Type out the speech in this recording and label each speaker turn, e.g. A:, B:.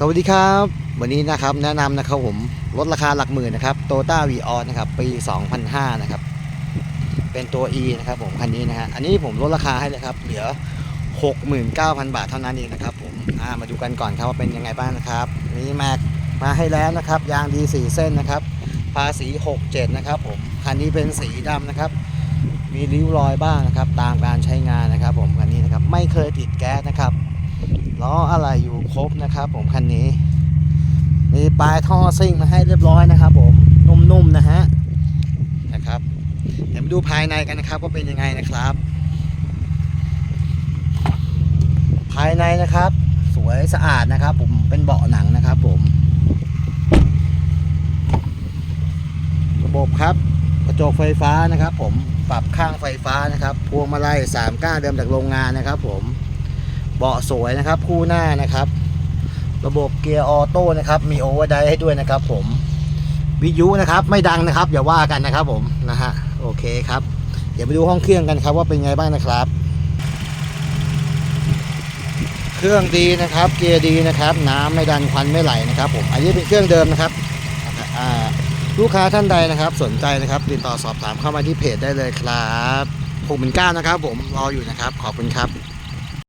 A: สวัสดีครับ วันนี้นะครับแนะนำนะครับผมลดราคาหลักหมื่นนะครับโตต้าวีออนะครับปี 2005 นะครับ เป็นตัว E นะครับผมคันนี้นะฮะอันนี้ผมลดราคาให้เลยครับ เหลือ 69,000 บาทเท่านั้นเองนะครับผมามาดูกันก่อนครับว่าเป็นยังไงบ้างนะครับ นี่แม็กมาให้แล้วนะครับยางดี4เส้นนะครับ ภาษี 67 นะครับผมคันนี้เป็นสีดำนะครับ มีริ้วรอยบ้างนะครับ ตามการใช้งานนะครับ ผมคันนี้นะครับไม่เคยติดแก๊สนะครับ ล้ออะไรอยู่ครบนะครับ ผมคันนี้ มีปลายท่อซิ่งมาให้เรียบร้อยนะครับ ผมนุ่มๆนะฮะนะครับเดี๋ยวมาดูภายในกันนะครับว่าเป็นยังไงนะครับ ภายในนะครับ สวยสะอาดนะครับ ผมเป็นเบาะหนังนะครับ ผมระบบครับกระจกไฟฟ้านะครับ ผมปรับข้างไฟฟ้านะครับ พวงมาลัย3ก้านเดิมจากโรงงานนะครับ ผม เบาะสวยนะครับ คู่หน้านะครับ ระบบเกียร์ออโต้นะครับ มีโอเวอร์ไดให้ด้วยนะครับ ผมวิทยุนะครับ ไม่ดังนะครับ อย่าว่ากันนะครับ ผมนะฮะโอเคครับ เดี๋ยวไปดูห้องเครื่องกันครับ ว่าเป็นไงบ้างนะครับ เครื่องดีนะครับ เกียร์ดีนะครับ น้ำไม่ดันควันไม่ไหลนะครับ ผมอันนี้เป็นเครื่องเดิมนะครับลูกค้าท่านใดนะครับ สนใจนะครับ ติดต่อสอบถามเข้ามาที่เพจได้เลยครับผมเป็นก้านะครับ ผมรออยู่นะครับ ขอบคุณครับ